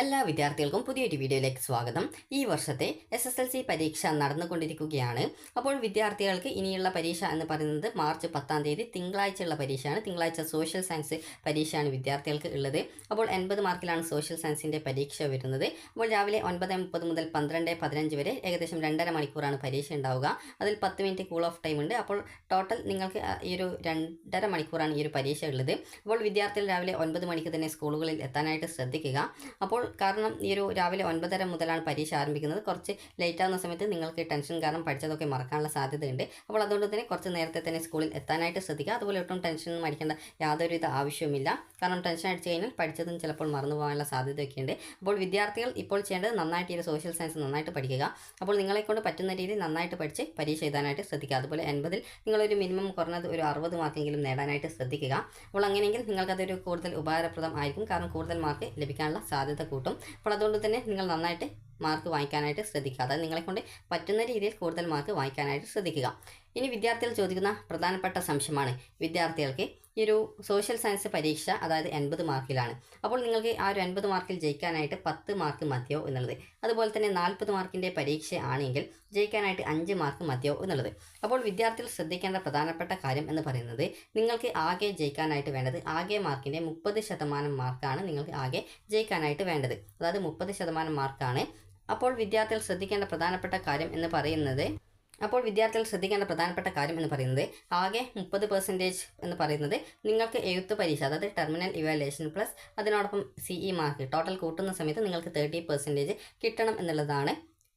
എല്ലാ വിദ്യാർത്ഥികൾക്കും പുതിയൊരു വീഡിയോയിലേക്ക് സ്വാഗതം. ഈ വർഷത്തെ എസ് എസ് എൽ സി പരീക്ഷ നടന്നുകൊണ്ടിരിക്കുകയാണ്. അപ്പോൾ വിദ്യാർത്ഥികൾക്ക് ഇനിയുള്ള പരീക്ഷ എന്ന് പറയുന്നത് മാർച്ച് പത്താം തീയതി തിങ്കളാഴ്ചയുള്ള പരീക്ഷയാണ്. തിങ്കളാഴ്ച സോഷ്യൽ സയൻസ് പരീക്ഷയാണ് വിദ്യാർത്ഥികൾക്ക് ഉള്ളത്. അപ്പോൾ എൺപത് മാർക്കിലാണ് സോഷ്യൽ സയൻസിന്റെ പരീക്ഷ വരുന്നത്. അപ്പോൾ രാവിലെ ഒൻപത് മുപ്പത് മുതൽ പന്ത്രണ്ട് പതിനഞ്ച് വരെ ഏകദേശം രണ്ടര മണിക്കൂറാണ് പരീക്ഷ ഉണ്ടാവുക. അതിൽ പത്ത് മിനിറ്റ് കൂൾ ഓഫ് ടൈം ഉണ്ട്. അപ്പോൾ ടോട്ടൽ നിങ്ങൾക്ക് ഈ ഒരു രണ്ടര മണിക്കൂറാണ് ഈ ഒരു പരീക്ഷ ഉള്ളത്. അപ്പോൾ വിദ്യാർത്ഥികൾ രാവിലെ ഒൻപത് മണിക്ക് തന്നെ സ്കൂളുകളിൽ എത്താനായിട്ട് ശ്രദ്ധിക്കുക. അപ്പോൾ കാരണം ഈ ഒരു രാവിലെ ഒൻപതര മുതലാണ് പരീക്ഷ ആരംഭിക്കുന്നത്. കുറച്ച് ലേറ്റ് ആവുന്ന സമയത്ത് നിങ്ങൾക്ക് ടെൻഷൻ കാരണം പഠിച്ചതൊക്കെ മറക്കാനുള്ള സാധ്യതയുണ്ട്. അപ്പോൾ അതുകൊണ്ട് തന്നെ കുറച്ച് നേരത്തെ തന്നെ സ്കൂളിൽ എത്താനായിട്ട് ശ്രദ്ധിക്കുക. അതുപോലെ ഒട്ടും ടെൻഷൻ അടിക്കേണ്ട യാതൊരുവിധ ആവശ്യവുമില്ല. കാരണം ടെൻഷൻ അടിച്ചു കഴിഞ്ഞാൽ പഠിച്ചതും ചിലപ്പോൾ മറന്നു പോകാനുള്ള സാധ്യതയൊക്കെ ഉണ്ട്. അപ്പോൾ വിദ്യാർത്ഥികൾ ഇപ്പോൾ ചെയ്യേണ്ടത് നന്നായിട്ട് ഈ ഒരു സോഷ്യൽ സയൻസ് നന്നായിട്ട് പഠിക്കുക. അപ്പോൾ നിങ്ങളെക്കൊണ്ട് പറ്റുന്ന രീതിയിൽ നന്നായിട്ട് പഠിച്ച് പരീക്ഷ എഴുതാനായിട്ട് ശ്രദ്ധിക്കുക. അതുപോലെ എൺപതിൽ നിങ്ങളൊരു മിനിമം കുറഞ്ഞത് ഒരു അറുപത് മാർക്കെങ്കിലും നേടാനായിട്ട് ശ്രദ്ധിക്കുക. അപ്പോൾ അങ്ങനെയെങ്കിൽ നിങ്ങൾക്കതൊരു കൂടുതൽ ഉപകാരപ്രദം ആയിരിക്കും കാരണം കൂടുതൽ മാർക്ക് ലഭിക്കാനുള്ള സാധ്യത കൂട്ടും. അപ്പോൾ അതുകൊണ്ട് തന്നെ നിങ്ങൾ നന്നായിട്ട് മാർക്ക് വാങ്ങിക്കാനായിട്ട് ശ്രദ്ധിക്കുക. അതായത് നിങ്ങളെ കൊണ്ട് പറ്റുന്ന രീതിയിൽ കൂടുതൽ മാർക്ക് വാങ്ങിക്കാനായിട്ട് ശ്രദ്ധിക്കുക. ഇനി വിദ്യാർത്ഥികൾ ചോദിക്കുന്ന പ്രധാനപ്പെട്ട സംശയമാണ്. വിദ്യാർത്ഥികൾക്ക് ഈ ഒരു സോഷ്യൽ സയൻസ് പരീക്ഷ അതായത് എൺപത് മാർക്കിലാണ്. അപ്പോൾ നിങ്ങൾക്ക് ആ ഒരു എൺപത് മാർക്കിൽ ജയിക്കാനായിട്ട് പത്ത് മാർക്ക് മതിയോ എന്നുള്ളത്. അതുപോലെ തന്നെ നാൽപ്പത് മാർക്കിന്റെ പരീക്ഷ ആണെങ്കിൽ ജയിക്കാനായിട്ട് അഞ്ച് മാർക്ക് മതിയോ എന്നുള്ളത്. അപ്പോൾ വിദ്യാർത്ഥികൾ ശ്രദ്ധിക്കേണ്ട പ്രധാനപ്പെട്ട കാര്യം എന്ന് പറയുന്നത് നിങ്ങൾക്ക് ആകെ ജയിക്കാനായിട്ട് വേണ്ടത് ആകെ മാർക്കിന്റെ മുപ്പത് ശതമാനം മാർക്കാണ് നിങ്ങൾക്ക് ആകെ ജയിക്കാനായിട്ട് വേണ്ടത്. അതായത് മുപ്പത് ശതമാനം മാർക്കാണ് അപ്പോൾ വിദ്യാർത്ഥികൾ ശ്രദ്ധിക്കേണ്ട പ്രധാനപ്പെട്ട കാര്യം എന്ന് പറയുന്നത് അപ്പോൾ വിദ്യാർത്ഥികൾ ശ്രദ്ധിക്കേണ്ട പ്രധാനപ്പെട്ട കാര്യം എന്ന് പറയുന്നത് ആകെ മുപ്പത് പെർസെന്റേജ് എന്ന് പറയുന്നത് നിങ്ങൾക്ക് എഴുത്ത് പരീക്ഷ അതായത് ടെർമിനൽ ഇവാലുവേഷൻ പ്ലസ് അതിനോടൊപ്പം സിഇ മാർക്ക് ടോട്ടൽ കൂട്ടുന്ന സമയത്ത് നിങ്ങൾക്ക് തേർട്ടി പെർസെന്റേജ് കിട്ടണം എന്നുള്ളതാണ്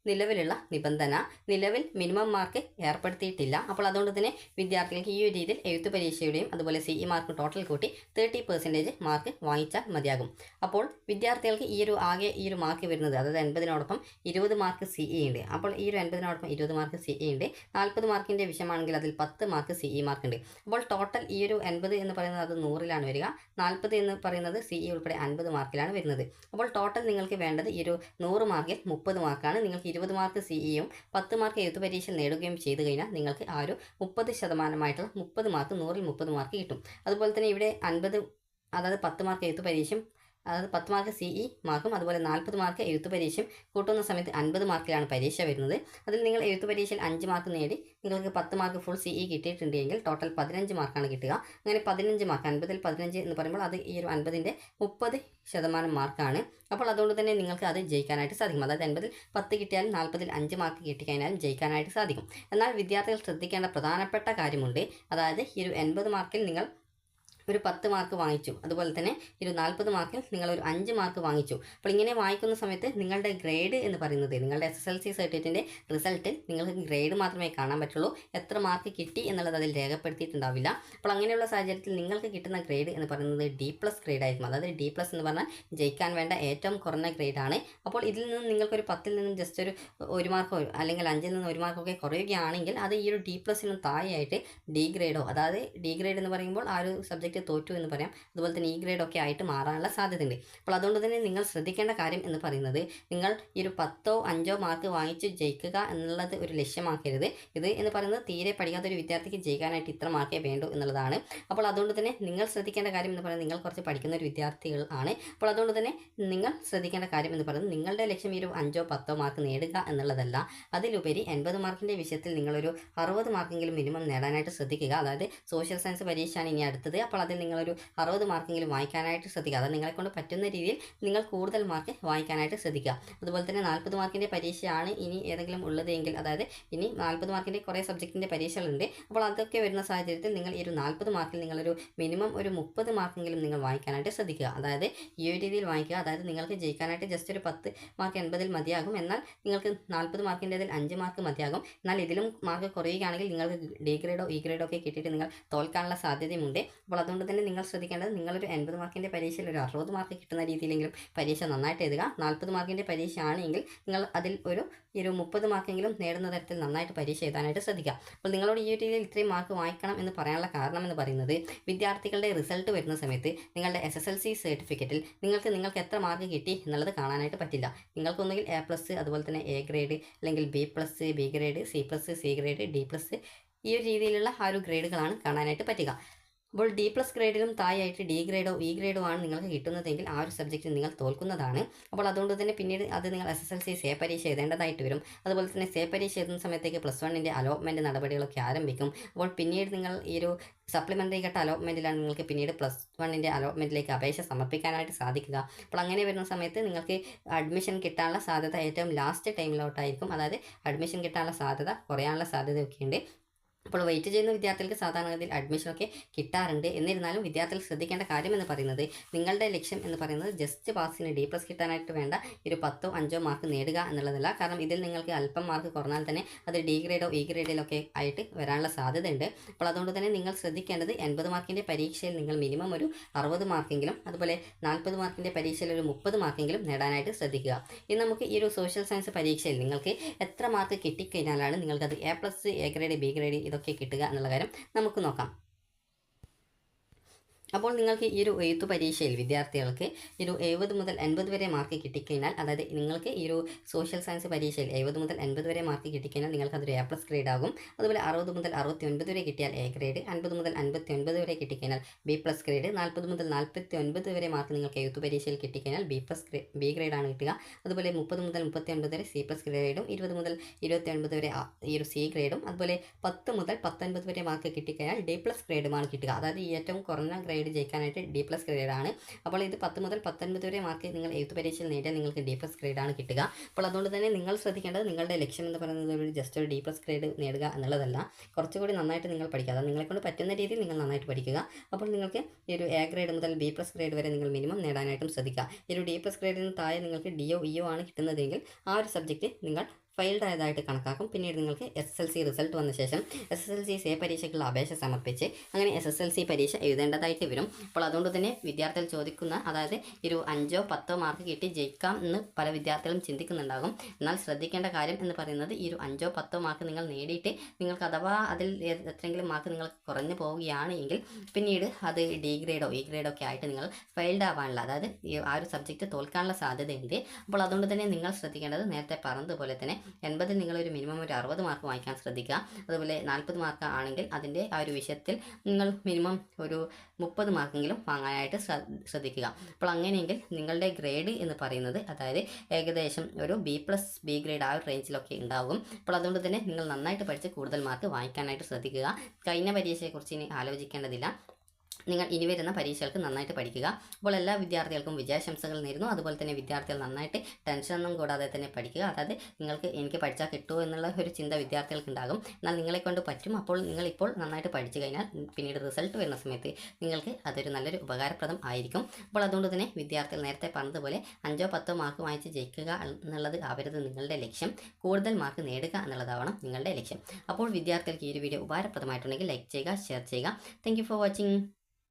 നിലവിലുള്ള നിബന്ധന നിലവിൽ മിനിമം മാർക്ക് ഏർപ്പെടുത്തിയിട്ടില്ല. അപ്പോൾ അതുകൊണ്ട് തന്നെ വിദ്യാർത്ഥികൾക്ക് ഈ ഒരു രീതിയിൽ എഴുത്ത് പരീക്ഷയുടെയും അതുപോലെ സി ഇ മാർക്ക് ടോട്ടൽ കൂട്ടി തേർട്ടി പെർസെന്റേജ് മാർക്ക് വാങ്ങിച്ചാൽ മതിയാകും. അപ്പോൾ വിദ്യാർത്ഥികൾക്ക് ഈ ഒരു ആകെ ഈ ഒരു മാർക്ക് വരുന്നത് അതായത് എൺപതിനോടൊപ്പം ഇരുപത് മാർക്ക് സി ഇ ഉണ്ട്. അപ്പോൾ ഈ ഒരു എൺപതിനോടൊപ്പം ഇരുപത് മാർക്ക് സി ഇ ഉണ്ട്. നാൽപ്പത് മാർക്കിന്റെ വിഷയമാണെങ്കിൽ അതിൽ പത്ത് മാർക്ക് സി ഇ മാർക്ക് ഉണ്ട്. അപ്പോൾ ടോട്ടൽ ഈ ഒരു എൺപത് എന്ന് പറയുന്നത് അത് നൂറിലാണ് വരിക. നാൽപ്പത് എന്ന് പറയുന്നത് സി ഇ ഉൾപ്പെടെ അൻപത് മാർക്കിലാണ് വരുന്നത്. അപ്പോൾ ടോട്ടൽ നിങ്ങൾക്ക് വേണ്ടത് ഈ ഒരു നൂറ് മാർക്കിൽ മുപ്പത് മാർക്കാണ് നിങ്ങൾക്ക് ഇരുപത് മാർക്ക് സിഇയും പത്ത് മാർക്ക് എഴുത്ത് പരീക്ഷ നേടുകയും ചെയ്തു കഴിഞ്ഞാൽ നിങ്ങൾക്ക് ആ ഒരു മുപ്പത് ശതമാനമായിട്ടുള്ള മുപ്പത് മാർക്ക് നൂറിൽ മുപ്പത് മാർക്ക് കിട്ടും. അതുപോലെ തന്നെ ഇവിടെ അൻപത് അതായത് പത്ത് മാർക്ക് എഴുത്ത് പരീക്ഷയും അതായത് പത്ത് മാർക്ക് സി ഇ മാർക്കും അതുപോലെ നാൽപ്പത് മാർക്ക് എഴുത്ത് പരീക്ഷയും കൂട്ടുന്ന സമയത്ത് അൻപത് മാർക്കിലാണ് പരീക്ഷ വരുന്നത്. അതിൽ നിങ്ങൾ എഴുത്ത് പരീക്ഷയിൽ അഞ്ച് മാർക്ക് നേടി നിങ്ങൾക്ക് പത്ത് മാർക്ക് ഫുൾ സി ഇ കിട്ടിയിട്ടുണ്ടെങ്കിൽ ടോട്ടൽ പതിനഞ്ച് മാർക്കാണ് കിട്ടുക. അങ്ങനെ പതിനഞ്ച് മാർക്ക് അൻപതിൽ പതിനഞ്ച് എന്ന് പറയുമ്പോൾ അത് ഈ ഒരു അൻപതിന്റെ മുപ്പത് ശതമാനം മാർക്കാണ് അപ്പോൾ അതുകൊണ്ട് തന്നെ നിങ്ങൾക്ക് അത് ജയിക്കാനായിട്ട് സാധിക്കും. അതായത് എൺപതിൽ പത്ത് കിട്ടിയാലും നാൽപ്പതിൽ അഞ്ച് മാർക്ക് കിട്ടിക്കഴിഞ്ഞാലും ജയിക്കാനായിട്ട് സാധിക്കും. എന്നാൽ വിദ്യാർത്ഥികൾ ശ്രദ്ധിക്കേണ്ട പ്രധാനപ്പെട്ട കാര്യമുണ്ട്. അതായത് ഈ ഒരു എൺപത് മാർക്കിൽ നിങ്ങൾ ഒരു പത്ത് മാർക്ക് വാങ്ങിച്ചു. അതുപോലെ തന്നെ ഒരു നാൽപ്പത് മാർക്കിൽ നിങ്ങൾ ഒരു അഞ്ച് മാർക്ക് വാങ്ങിച്ചു. അപ്പോൾ ഇങ്ങനെ വാങ്ങിക്കുന്ന സമയത്ത് നിങ്ങളുടെ ഗ്രേഡ് എന്ന് പറയുന്നത് നിങ്ങളുടെ S S L C certificate റിസൾട്ടിൽ നിങ്ങൾക്ക് ഗ്രേഡ് മാത്രമേ കാണാൻ പറ്റുള്ളൂ. എത്ര മാർക്ക് കിട്ടി എന്നുള്ളത് അതിൽ രേഖപ്പെടുത്തിയിട്ടുണ്ടാവില്ല. അപ്പോൾ അങ്ങനെയുള്ള സാഹചര്യത്തിൽ നിങ്ങൾക്ക് കിട്ടുന്ന ഗ്രേഡ് എന്ന് പറയുന്നത് ഡി പ്ലസ് ഗ്രേഡ് ആയിരിക്കും. അതായത് ഡി പ്ലസ് എന്ന് പറഞ്ഞാൽ ജയിക്കാൻ വേണ്ട ഏറ്റവും കുറഞ്ഞ ഗ്രേഡാണ് അപ്പോൾ ഇതിൽ നിന്ന് നിങ്ങൾക്കൊരു പത്തിൽ നിന്നും ജസ്റ്റ് ഒരു ഒരു മാർക്കോ അല്ലെങ്കിൽ അഞ്ചിൽ നിന്ന് ഒരു മാർക്കൊക്കെ കുറയുകയാണെങ്കിൽ അത് ഈ ഒരു ഡി പ്ലസിനും താഴെയായിട്ട് ഡി ഗ്രേഡോ അതായത് ഡി ഗ്രേഡ് എന്ന് പറയുമ്പോൾ ആ ഒരു സബ്ജക്റ്റ് തോറ്റു എന്ന് പറയാം. അതുപോലെ തന്നെ ഈ ഗ്രേഡ് ഒക്കെ ആയിട്ട് മാറാനുള്ള സാധ്യതയുണ്ട്. അപ്പോൾ അതുകൊണ്ട് തന്നെ നിങ്ങൾ ശ്രദ്ധിക്കേണ്ട കാര്യം എന്ന് പറയുന്നത് നിങ്ങൾ ഈ ഒരു പത്തോ അഞ്ചോ മാർക്ക് വാങ്ങിച്ച് ജയിക്കുക എന്നുള്ളത് ഒരു ലക്ഷ്യമാക്കരുത്. ഇത് എന്ന് പറയുന്നത് തീരെ പഠിക്കാത്ത ഒരു വിദ്യാർത്ഥിക്ക് ജയിക്കാനായിട്ട് ഇത്ര മാർക്കേ വേണ്ടൂ എന്നുള്ളതാണ്. അപ്പോൾ അതുകൊണ്ട് തന്നെ നിങ്ങൾ ശ്രദ്ധിക്കേണ്ട കാര്യം എന്ന് പറയുന്നത് നിങ്ങൾ കുറച്ച് പഠിക്കുന്ന ഒരു വിദ്യാർത്ഥികൾ ആണ്. അപ്പോൾ അതുകൊണ്ട് തന്നെ നിങ്ങൾ ശ്രദ്ധിക്കേണ്ട കാര്യം എന്ന് പറയുന്നത് നിങ്ങളുടെ ലക്ഷ്യം ഈ ഒരു അഞ്ചോ പത്തോ മാർക്ക് നേടുക എന്നുള്ളതല്ല. അതിലുപരി എൺപത് മാർക്കിന്റെ വിഷയത്തിൽ നിങ്ങളൊരു അറുപത് മാർക്കെങ്കിലും മിനിമം നേടാനായിട്ട് ശ്രദ്ധിക്കുക. അതായത് സോഷ്യൽ സയൻസ് പരീക്ഷയാണ് ഇനി അടുത്തത്. അപ്പോൾ അതിൽ നിങ്ങളൊരു അറുപത് മാർക്കെങ്കിലും വാങ്ങിക്കാനായിട്ട് ശ്രദ്ധിക്കുക. അത് നിങ്ങളെ കൊണ്ട് പറ്റുന്ന രീതിയിൽ നിങ്ങൾ കൂടുതൽ മാർക്ക് വാങ്ങിക്കാനായിട്ട് ശ്രദ്ധിക്കുക. അതുപോലെ തന്നെ നാൽപ്പത് മാർക്കിന്റെ പരീക്ഷയാണ് ഇനി ഏതെങ്കിലും ഉള്ളതെങ്കിൽ അതായത് ഇനി നാൽപ്പത് മാർക്കിന്റെ കുറേ സബ്ജക്റ്റിന്റെ പരീക്ഷകളുണ്ട്. അപ്പോൾ അതൊക്കെ വരുന്ന സാഹചര്യത്തിൽ നിങ്ങൾ ഈ ഒരു നാൽപ്പത് മാർക്കിൽ നിങ്ങളൊരു മിനിമം ഒരു മുപ്പത് മാർക്കെങ്കിലും നിങ്ങൾ വാങ്ങിക്കാനായിട്ട് ശ്രദ്ധിക്കുക. അതായത് ഈ ഒരു രീതിയിൽ വാങ്ങിക്കുക അതായത് നിങ്ങൾക്ക് ജയിക്കാനായിട്ട് ജസ്റ്റ് ഒരു പത്ത് മാർക്ക് എൺപതിൽ മതിയാകും. എന്നാൽ നിങ്ങൾക്ക് നാൽപ്പത് മാർക്കിന്റെതിൽ അഞ്ച് മാർക്ക് മതിയാകും. എന്നാൽ ഇതിലും മാർക്ക് കുറയുകയാണെങ്കിൽ നിങ്ങൾക്ക് ഡി ഗ്രേഡോ ഇ ഗ്രേഡോ ഒക്കെ കിട്ടിയിട്ട് നിങ്ങൾ തോൽക്കാനുള്ള സാധ്യതയുമുണ്ട്. അപ്പോൾ തന്നെ നിങ്ങൾ ശ്രദ്ധിക്കേണ്ടത് നിങ്ങളൊരു എൺപത് മാർക്കിന്റെ പരീക്ഷയിൽ ഒരു അറുപത് മാർക്ക് കിട്ടുന്ന രീതിയിലെങ്കിലും പരീക്ഷ നന്നായിട്ട് എഴുതുക. നാൽപ്പത് മാർക്കിന്റെ പരീക്ഷ ആണെങ്കിൽ നിങ്ങൾ അതിൽ ഒരു ഒരു മുപ്പത് മാർക്കെങ്കിലും നേടുന്ന തരത്തിൽ നന്നായിട്ട് പരീക്ഷ എഴുതാനായിട്ട് ശ്രദ്ധിക്കുക. അപ്പോൾ നിങ്ങളോട് ഈ രീതിയിൽ ഇത്രയും മാർക്ക് വാങ്ങിക്കണം എന്ന് പറയാനുള്ള കാരണം എന്ന് പറയുന്നത് വിദ്യാർത്ഥികളുടെ റിസൾട്ട് വരുന്ന സമയത്ത് നിങ്ങളുടെ എസ് എസ് എൽ സി സർട്ടിഫിക്കറ്റിൽ നിങ്ങൾക്ക് നിങ്ങൾക്ക് എത്ര മാർക്ക് കിട്ടി എന്നുള്ളത് കാണാനായിട്ട് പറ്റില്ല. നിങ്ങൾക്കൊന്നുകിൽ എ പ്ലസ് അതുപോലെ തന്നെ എ ഗ്രേഡ് അല്ലെങ്കിൽ B plus B grade C plus C grade D plus ഈ ഒരു രീതിയിലുള്ള ആ ഒരു ഗ്രേഡുകളാണ് കാണാനായിട്ട് പറ്റുക. അപ്പോൾ ഡി പ്ലസ് ഗ്രേഡിലും താഴെയായിട്ട് ഡി ഗ്രേഡോ ഇ ഗ്രേഡോ ആണ് നിങ്ങൾക്ക് കിട്ടുന്നതെങ്കിൽ ആ ഒരു സബ്ജക്റ്റ് നിങ്ങൾ തോൽക്കുന്നതാണ്. അപ്പോൾ അതുകൊണ്ട് തന്നെ പിന്നീട് അത് നിങ്ങൾ S S L C say പരീക്ഷ എഴുതേണ്ടതായിട്ട് വരും. അതുപോലെ തന്നെ സേ പരീക്ഷ എഴുതുന്ന സമയത്തേക്ക് പ്ലസ് വണ്ണിന്റെ അലോട്ട്മെന്റ് നടപടികളൊക്കെ ആരംഭിക്കും. അപ്പോൾ പിന്നീട് നിങ്ങൾ ഈ ഒരു സപ്ലിമെന്ററി ഘട്ട അലോട്ട്മെന്റിലാണ് നിങ്ങൾക്ക് പിന്നീട് പ്ലസ് വണ്ണിന്റെ അലോട്ട്മെന്റിലേക്ക് അപേക്ഷ സമർപ്പിക്കാനായിട്ട് സാധിക്കുക. അപ്പോൾ അങ്ങനെ വരുന്ന സമയത്ത് നിങ്ങൾക്ക് അഡ്മിഷൻ കിട്ടാനുള്ള സാധ്യത ഏറ്റവും ലാസ്റ്റ് ടൈമിലോട്ടായിരിക്കും അതായത് അഡ്മിഷൻ കിട്ടാനുള്ള സാധ്യത കുറയാനുള്ള സാധ്യതയൊക്കെ ഉണ്ട് അപ്പോൾ വെയിറ്റ് ചെയ്യുന്ന വിദ്യാർത്ഥികൾക്ക് സാധാരണഗതിയിൽ അഡ്മിഷനൊക്കെ കിട്ടാറുണ്ട്. എന്നിരുന്നാലും വിദ്യാർത്ഥികൾ ശ്രദ്ധിക്കേണ്ട കാര്യം എന്ന് പറയുന്നത് നിങ്ങളുടെ ലക്ഷ്യം എന്ന് പറയുന്നത് ജസ്റ്റ് പാസിന് ഡി പ്ലസ് കിട്ടാനായിട്ട് വേണ്ട ഒരു പത്തോ അഞ്ചോ മാർക്ക് നേടുക എന്നുള്ളതല്ല. കാരണം ഇതിൽ നിങ്ങൾക്ക് അല്പം മാർക്ക് കുറഞ്ഞാൽ തന്നെ അത് ഡി ഗ്രേഡോ ഇ ഗ്രേഡിലൊക്കെ ആയിട്ട് വരാനുള്ള സാധ്യതയുണ്ട്. അപ്പോൾ അതുകൊണ്ട് തന്നെ നിങ്ങൾ ശ്രദ്ധിക്കേണ്ടത് എൺപത് മാർക്കിന്റെ പരീക്ഷയിൽ നിങ്ങൾ മിനിമം ഒരു അറുപത് മാർക്കെങ്കിലും അതുപോലെ നാൽപ്പത് മാർക്കിന്റെ പരീക്ഷയിൽ ഒരു മുപ്പത് മാർക്കെങ്കിലും നേടാനായിട്ട് ശ്രദ്ധിക്കുക. ഇനി നമുക്ക് ഈ ഒരു സോഷ്യൽ സയൻസ് പരീക്ഷയിൽ നിങ്ങൾക്ക് എത്ര മാർക്ക് കിട്ടിക്കഴിഞ്ഞാലാണ് നിങ്ങൾക്കത് A plus A grade B grade ഇതൊക്കെ കിട്ടുക എന്നുള്ള കാര്യം നമുക്ക് നോക്കാം. അപ്പോൾ നിങ്ങൾക്ക് ഈ ഒരു എഴുത്തു പരീക്ഷയിൽ വിദ്യാർത്ഥികൾക്ക് ഈ ഒരു എഴുപത് മുതൽ എൺപത് വരെ മാർക്ക് കിട്ടിക്കഴിഞ്ഞാൽ അതായത് നിങ്ങൾക്ക് ഈ ഒരു സോഷ്യൽ സയൻസ് പരീക്ഷയിൽ എഴുപത് മുതൽ എൺപത് വരെ മാർക്ക് കിട്ടിക്കഴിഞ്ഞാൽ നിങ്ങൾക്ക് അതൊരു എ പ്ലസ് ഗ്രേഡ് ആകും. അതുപോലെ അറുപത് മുതൽ അറുപത്തി ഒൻപത് വരെ കിട്ടിയാൽ എ ഗ്രേഡ് അൻപത് മുതൽ അൻപത്തി ഒൻപത് വരെ കിട്ടിക്കഴിഞ്ഞാൽ ബി പ്ലസ് ഗ്രേഡ് നാൽപ്പത് മുതൽ നാൽപ്പത്തി ഒൻപത് വരെ മാർക്ക് നിങ്ങൾക്ക് എഴുത്തു പരീക്ഷയിൽ കിട്ടിക്കഴിഞ്ഞാൽ ബി പ്ലസ് ഗ്രേ ബി ഗ്രേഡാണ് കിട്ടുക. അതുപോലെ മുപ്പത് മുതൽ മുപ്പത്തി ഒൻപത് വരെ സി പ്ലസ് ഗ്രേഡും ഇരുപത് മുതൽ ഇരുപത്തി ഒൻപത് വരെ ഈ ഒരു സി ഗ്രേഡും അതുപോലെ പത്ത് മുതൽ പത്തൊൻപത് വരെ മാർക്ക് കിട്ടിക്കഴിഞ്ഞാൽ ഡി പ്ലസ് ഗ്രേഡുമാണ് കിട്ടുക. അതായത് ഏറ്റവും കുറഞ്ഞ ഗ്രേഡ് ജയിക്കാനായിട്ട് ഡി പ്ലസ് ഗ്രേഡാണ് അപ്പോൾ ഇത് പത്ത് മുതൽ പത്തൊൻപത് വരെ മാർക്ക് നിങ്ങൾ എഴുത്ത് പരീക്ഷയിൽ നേടിയാൽ നിങ്ങൾക്ക് ഡി പ്ലസ് ഗ്രേഡാണ് കിട്ടുക. അപ്പോൾ അതുകൊണ്ട് തന്നെ നിങ്ങൾ ശ്രദ്ധിക്കേണ്ടത് നിങ്ങളുടെ ലക്ഷ്യം എന്ന് പറയുന്നത് ഒരു ജസ്റ്റ് ഒരു ഡി പ്ലസ് ഗ്രേഡ് നേടുക എന്നുള്ളതല്ല. കുറച്ചുകൂടി നന്നായിട്ട് നിങ്ങൾ പഠിക്കുക. അതായത് നിങ്ങളെക്കൊണ്ട് പറ്റുന്ന രീതിയിൽ നിങ്ങൾ നന്നായിട്ട് പഠിക്കുക. അപ്പോൾ നിങ്ങൾക്ക് ഈ ഒരു എ ഗ്രേഡ് മുതൽ ബി പ്ലസ് ഗ്രേഡ് വരെ നിങ്ങൾ മിനിമം നേടാനായിട്ടും ശ്രദ്ധിക്കുക. ഈ ഒരു ഡി പ്ലസ് ഗ്രേഡിന് താഴെ നിങ്ങൾക്ക് ഡി ഒ ഇ ഇഒ ആണ് കിട്ടുന്നതെങ്കിൽ ആ ഒരു സബ്ജക്റ്റ് നിങ്ങൾ ഫെയിൽഡ് ആയതായിട്ട് കണക്കാക്കും. പിന്നീട് നിങ്ങൾക്ക് എസ് എൽ സി റിസൾട്ട് വന്ന ശേഷം S S L C say പരീക്ഷയ്ക്കുള്ള അപേക്ഷ സമർപ്പിച്ച് അങ്ങനെ എസ് എസ് എൽ സി പരീക്ഷ എഴുതേണ്ടതായിട്ട് വരും. അപ്പോൾ അതുകൊണ്ട് തന്നെ വിദ്യാർത്ഥികൾ ചോദിക്കുന്ന അതായത് ഒരു അഞ്ചോ പത്തോ മാർക്ക് കിട്ടി ജയിക്കാം എന്ന് പല വിദ്യാർത്ഥികളും ചിന്തിക്കുന്നുണ്ടാകും. എന്നാൽ ശ്രദ്ധിക്കേണ്ട കാര്യം എന്ന് പറയുന്നത് ഈ ഒരു അഞ്ചോ പത്തോ മാർക്ക് നിങ്ങൾ നേടിയിട്ട് നിങ്ങൾക്ക് അഥവാ അതിൽ എത്രയെങ്കിലും മാർക്ക് നിങ്ങൾ കുറഞ്ഞു പോവുകയാണ് എങ്കിൽ പിന്നീട് അത് ഡി ഗ്രേഡോ ഇ ഗ്രേഡോ ഒക്കെ ആയിട്ട് നിങ്ങൾ ഫെയിൽഡ് ആവാനുള്ള അതായത് ആ ഒരു സബ്ജക്റ്റ് തോൽക്കാനുള്ള സാധ്യതയുണ്ട്. അപ്പോൾ അതുകൊണ്ട് തന്നെ നിങ്ങൾ ശ്രദ്ധിക്കേണ്ടത് നേരത്തെ പറഞ്ഞതുപോലെ തന്നെ എൺപതിൽ ഒരു മിനിമം ഒരു അറുപത് മാർക്ക് വാങ്ങിക്കാൻ ശ്രദ്ധിക്കുക. അതുപോലെ നാൽപ്പത് മാർക്ക് ആണെങ്കിൽ അതിന്റെ ആ ഒരു വിഷയത്തിൽ നിങ്ങൾ മിനിമം ഒരു മുപ്പത് മാർക്കെങ്കിലും വാങ്ങാനായിട്ട് ശ്ര- ശ്രദ്ധിക്കുക. അപ്പോൾ അങ്ങനെയെങ്കിൽ നിങ്ങളുടെ ഗ്രേഡ് എന്ന് പറയുന്നത് അതായത് ഏകദേശം ഒരു ബി പ്ലസ് ബി ഗ്രേഡ് ആ ഒരു റേഞ്ചിലൊക്കെ ഉണ്ടാകും അപ്പോൾ അതുകൊണ്ട് തന്നെ നിങ്ങൾ നന്നായിട്ട് പഠിച്ച് കൂടുതൽ മാർക്ക് വാങ്ങിക്കാനായിട്ട് ശ്രദ്ധിക്കുക. കഴിഞ്ഞ പരീക്ഷയെക്കുറിച്ച് ഇനി ആലോചിക്കേണ്ടതില്ല. നിങ്ങൾ ഇനി വരുന്ന പരീക്ഷകൾക്ക് നന്നായിട്ട് പഠിക്കുക. അപ്പോൾ എല്ലാ വിദ്യാർത്ഥികൾക്കും വിജയാശംസകൾ നേരുന്നു. അതുപോലെ തന്നെ വിദ്യാർത്ഥികൾ നന്നായിട്ട് ടെൻഷനൊന്നും കൂടാതെ തന്നെ പഠിക്കുക. അതായത് നിങ്ങൾക്ക് എനിക്ക് പഠിച്ചാൽ കിട്ടുമോ എന്നുള്ള ഒരു ചിന്ത വിദ്യാർത്ഥികൾക്ക് ഉണ്ടാകും. എന്നാൽ നിങ്ങളെ കൊണ്ട് പറ്റും. അപ്പോൾ നിങ്ങൾ ഇപ്പോൾ നന്നായിട്ട് പഠിച്ചു കഴിഞ്ഞാൽ പിന്നീട് റിസൾട്ട് വരുന്ന സമയത്ത് നിങ്ങൾക്ക് അതൊരു നല്ലൊരു ഉപകാരപ്രദം ആയിരിക്കും. അപ്പോൾ അതുകൊണ്ട് തന്നെ വിദ്യാർത്ഥികൾ നേരത്തെ പറഞ്ഞതുപോലെ അഞ്ചോ പത്തോ മാർക്ക് വാങ്ങിച്ച് ജയിക്കുക എന്നുള്ളത് ആവരുത് നിങ്ങളുടെ ലക്ഷ്യം. കൂടുതൽ മാർക്ക് നേടുക എന്നുള്ളതാവണം നിങ്ങളുടെ ലക്ഷ്യം. അപ്പോൾ വിദ്യാർത്ഥികൾക്ക് ഈ ഒരു വീഡിയോ ഉപകാരപ്രദമായിട്ടുണ്ടെങ്കിൽ ലൈക്ക് ചെയ്യുക ഷെയർ ചെയ്യുക. Thank for watching